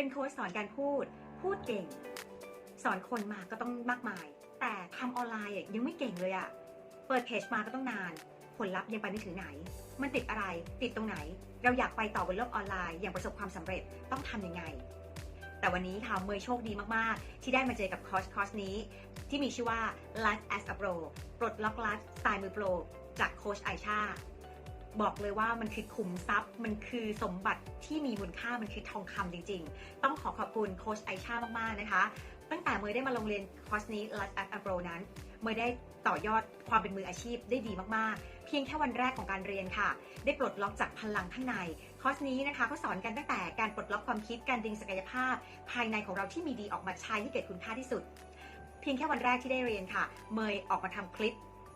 เป็นโค้ชสอนการพูด พูดเก่ง สอนคนมาก็ต้องมากมาย แต่ทำออนไลน์ยังไม่เก่งเลยอะเปิดเพจมาก็ต้องนาน ผลลัพธ์ยังไปไม่ถึงไหน มันติดอะไร ติดตรงไหน เราอยากไปต่อบนโลกออนไลน์ อย่างประสบความสำเร็จต้องทำยังไง แต่วันนี้ค่ะเมยโชคดีมากๆ ที่ได้มาเจอกับคอร์สคอร์สนี้ ที่มีชื่อว่า Life as a Pro ปลดล็อกลัดสไตล์มือโปร จากโคชไอชา บอกเลยว่ามันคือคุมทรัพย์ มันคือสมบัติที่มีมูลค่ามันคือทองคำจริง ๆ ต้องขอขอบคุณโค้ชไอชามากๆนะคะ ตั้งแต่เมย์ได้มาลงเรียนคอร์สนี้ Life as a Pro นั้นเมย์ได้ต่อยอดความเป็นมืออาชีพได้ดีมากๆ เพียงแค่วันแรกของการเรียนค่ะ ได้ปลดล็อกจากพลังข้างใน คอร์สนี้นะคะเขาสอนกันตั้งแต่การปลดล็อกความคิดการดึงศักยภาพ ภายในของเราที่มีดีออกมาใช้ให้เกิดคุณค่าที่สุด เพียงแค่วันแรกที่ได้เรียนค่ะ เมย์ออกมาทำคลิป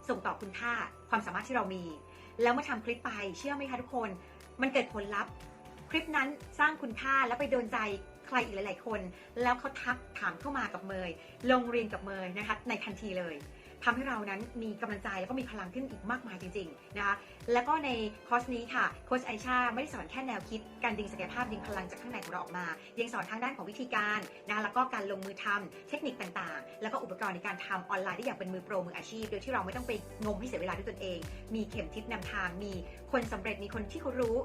ส่งต่อคุณค่าความสามารถที่เรามี แล้วเมื่อทำคลิปไปเชื่อไหมคะทุกคน มันเกิดผลลัพธ์ คลิปนั้นสร้างคุณค่าแล้วไปโดนใจใครอีกหลาย ๆ คน แล้วเขาทักถามเข้ามากับเมยลงเรียนกับเมยนะคะในทันทีเลย ทำให้เรานั้นมีกำลังใจแล้วก็มีพลังขึ้นอีกมากมายจริงๆนะคะแล้วก็ในคอร์สนี้ค่ะโค้ชไอชาไม่ได้สอนแค่แนวคิด การดึงศักยภาพดึงพลังจากข้างในของเราออกมา ยังสอนทางด้านของวิธีการนะแล้วก็การลงมือทำเทคนิคต่างๆ แล้วก็อุปกรณ์ในการทำออนไลน์ได้อย่างเป็นมือโปรมืออาชีพ โดยที่เราไม่ต้องไปงมให้เสียเวลาด้วยตนเอง มีเข็มทิศนำทางมีคนสำเร็จมีคนที่เขารู้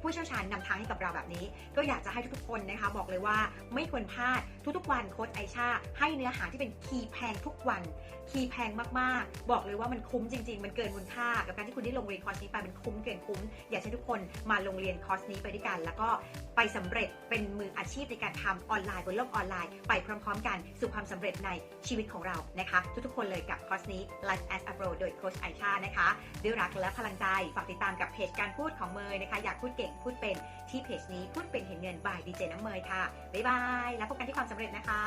ผู้เชี่ยวชาญนำทางให้กับเราแบบนี้ ก็อยากจะให้ทุกๆคนนะคะบอกเลยว่าไม่ควรพลาดทุกๆวันโค้ชไอชาให้เนื้อหาที่เป็นคีย์แพงทุกวัน คีย์แพงมากๆ บอกเลยว่ามันคุ้มจริง ๆ มันเกินมูลค่า กับการที่คุณได้ลงเรียนคอร์สนี้ไปมันคุ้มเกินคุ้ม อยากให้ทุกคนมาลงเรียนคอร์สนี้ไปด้วยกัน แล้วก็ไปสำเร็จเป็นมืออาชีพในการทำออนไลน์บนโลกออนไลน์ไปพร้อม ๆ กันสู่ความสำเร็จในชีวิตของเรานะคะ ทุกๆคนเลยกับคอร์สนี้ Life as a Pro โดยโค้ชไอชานะคะด้วยรักและพลังใจฝากติดตามกับเพจการพูดของเมย์นะคะอยากพูดเกก่งพูดเป็นที่เพจนี้พูดเป็นเห็นเงินบายดีเจน้ำเมยค่ะ บ๊ายบาย แล้วพบกันที่ความสำเร็จนะคะ